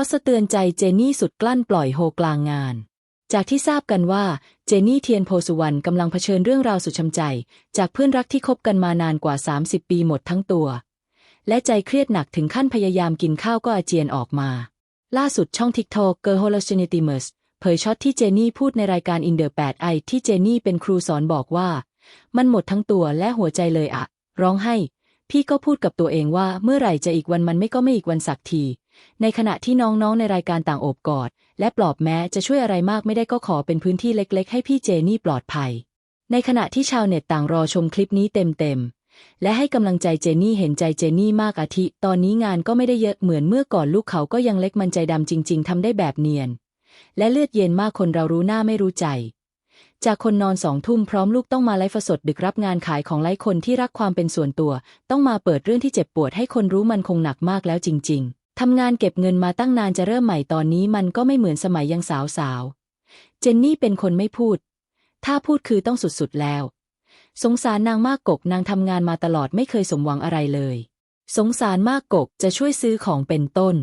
ช็อตสะเตือนใจเจนนี่สุดกลั้นปล่อยโฮกลางงาน จากที่ทราบกันว่าเจนนี่เทียนโพสุวรรณกำลังเผชิญเรื่องราวสุดช้ำใจ จากเพื่อนรักที่คบกันมานานกว่า 30 ปีหมดทั้งตัว และใจเครียดหนักถึงขั้นพยายามกินข้าวก็อาเจียนออกมา ล่าสุดช่อง TikTok g i r l h o l o g e n i t i m u s เผยช็อตที่เจนนี่พูดในรายการ In the 8 i ที่เจนนี่เป็นครูสอนบอกว่า มันหมดทั้งตัวและหัวใจเลยอะ ร้องให้ พี่ก็พูดกับตัวเองว่าเมื่อไหร่จะอีกวันมันไม่ก็ไม่อีกวันสักที ในขณะที่น้องๆในรายการต่างโอบกอด และปลอบแม้จะช่วยอะไรมากไม่ได้ก็ขอเป็นพื้นที่เล็กๆ ให้พี่เจนี่ปลอดภัย ในขณะที่ชาวเน็ตต่างรอชมคลิปนี้เต็มๆและให้กำลังใจเจนี่เห็นใจเจนี่มากอาทิ ตอนนี้งานก็ไม่ได้เยอะเหมือนเมื่อก่อนลูกเขาก็ยังเล็กมันใจดำจริง ๆทำได้แบบเนียน และเลือดเย็นมากคนเรารู้หน้าไม่รู้ใจ จากคนนอนสองทุ่มพร้อมลูกต้องมาไลฟ์สดดึกรับงานขายของไลฟ์คนที่รักความเป็นส่วนตัว ต้องมาเปิดเรื่องที่เจ็บปวดให้คนรู้มันคงหนักมากแล้วจริง ๆทำงานเก็บเงินมาตั้งนานจะเริ่มใหม่ตอนนี้มันก็ไม่เหมือนสมัยยังสาวสาวๆเจนนี่เป็นคนไม่พูด ถ้าพูดคือต้องสุดๆแล้ว สงสารนางมากกกนางทำงานมาตลอดไม่เคยสมหวังอะไรเลย สงสารมากกกจะช่วยซื้อของเป็นต้น